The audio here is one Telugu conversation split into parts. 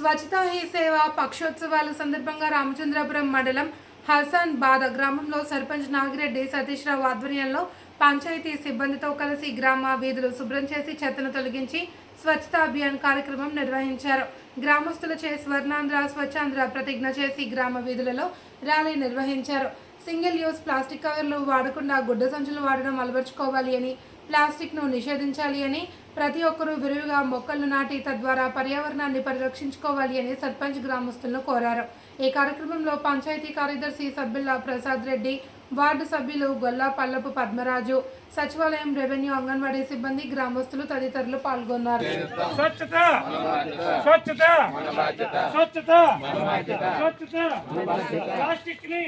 స్వచ్ఛత హీ సేవ పక్షోత్సవాల సందర్భంగా రామచంద్రపురం మండలం హసన్ బాద గ్రామంలో సర్పంచ్ నాగిరెడ్డి సతీష్రావు ఆధ్వర్యంలో పంచాయతీ సిబ్బందితో కలిసి గ్రామ వీధులు శుభ్రం చేసి చెత్తను తొలగించి స్వచ్ఛతా అభియాన్ కార్యక్రమం నిర్వహించారు. గ్రామస్తులచే స్వర్ణాంధ్ర స్వచ్ఛాంధ్ర ప్రతిజ్ఞ చేసి గ్రామ వీధులలో ర్యాలీ నిర్వహించారు. సింగిల్ యూస్ ప్లాస్టిక్ కవర్లు వాడకుండా గుడ్డ సంచులు వాడడం అలవర్చుకోవాలి అని ప్లాస్టిక్ను నిషేధించాలి అని ప్రతి ఒక్కరూ విరివిగా మొక్కలు నాటి తద్వారా పర్యావరణాన్ని పరిరక్షించుకోవాలి అని సర్పంచ్ గ్రామస్తులను కోరారు. ఈ కార్యక్రమంలో పంచాయతీ కార్యదర్శి సబ్బిల్లా ప్రసాద్ రెడ్డి వార్డు సభ్యులు గొల్లా పల్లపు పద్మరాజు సచివాలయం రెవెన్యూ అంగన్వాడీ సిబ్బంది గ్రామస్తులు తదితరులు పాల్గొన్నారు. ప్లాస్టిక్ని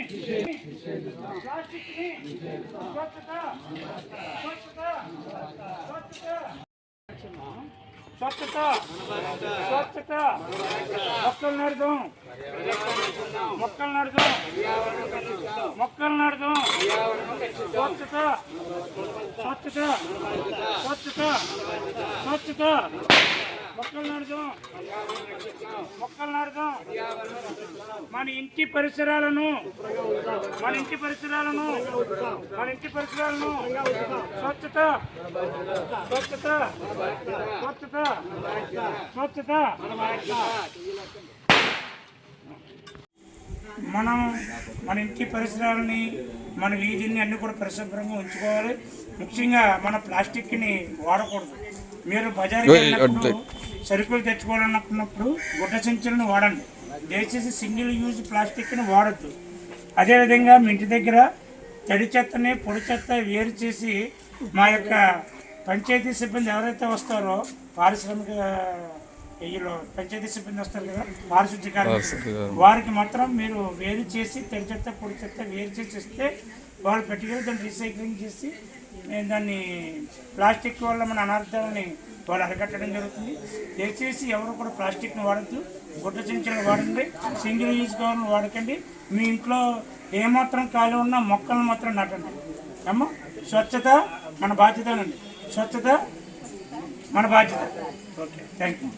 స్వచ్ఛత. స్వచ్ఛత. మొక్కలు నడుదాం మొక్కలు నడుదాం మొక్కలు నడుదాం స్వచ్ఛత. స్వచ్ఛత. స్వచ్ఛత. స్వచ్ఛత. మొక్కలు నడదాం మొక్కలు నడదాం మన ఇంటి పరిసరాలను మన ఇంటి పరిసరాలను మన ఇంటి పరిసరాలను స్వచ్ఛత స్వచ్ఛత స్వచ్ఛత స్వచ్ఛత. మనం మన ఇంటి పరిసరాలని మన వీధిని అన్ని కూడా పరిశుభ్రంగా ఉంచుకోవాలి. ముఖ్యంగా మన ప్లాస్టిక్ని వాడకూడదు. మీరు బజార్కి వెళ్ళినప్పుడు సరుకులు తెచ్చుకోవాలనుకున్నప్పుడు గుడ్డ సంచులను వాడండి. దయచేసి సింగిల్ యూజ్ ప్లాస్టిక్ని వాడద్దు. అదేవిధంగా మీ ఇంటి దగ్గర తడి చెత్తని పొడి చెత్త వేరు చేసి మా యొక్క పంచాయతీ సిబ్బంది ఎవరైతే వస్తారో పారిశ్రామిక వీళ్ళు పంచాయతీ సిబ్బంది వస్తారు కదా పారిశుద్ధ్య కార్మికులు. వారికి మాత్రం మీరు వేరు చేసి తడి చెత్త పొడి చెత్త వేరు చేసి ఇస్తే వాళ్ళు పెట్టుకెళ్ళి దాన్ని రీసైక్లింగ్ చేసి నేను దాన్ని ప్లాస్టిక్ వల్ల మన అనార్థాలని వాళ్ళు అరికట్టడం జరుగుతుంది. దయచేసి ఎవరు కూడా ప్లాస్టిక్ని వాడద్దు గుడ్డ చెంచాలు వాడండి సింగిల్ యూజ్ కవర్లు వాడకండి. మీ ఇంట్లో ఏమాత్రం ఖాళీ ఉన్నా మొక్కలను మాత్రం నాటండి. అమ్మ స్వచ్ఛత మన బాధ్యతనండి స్వచ్ఛత మన బాధ్యత. Okay thank you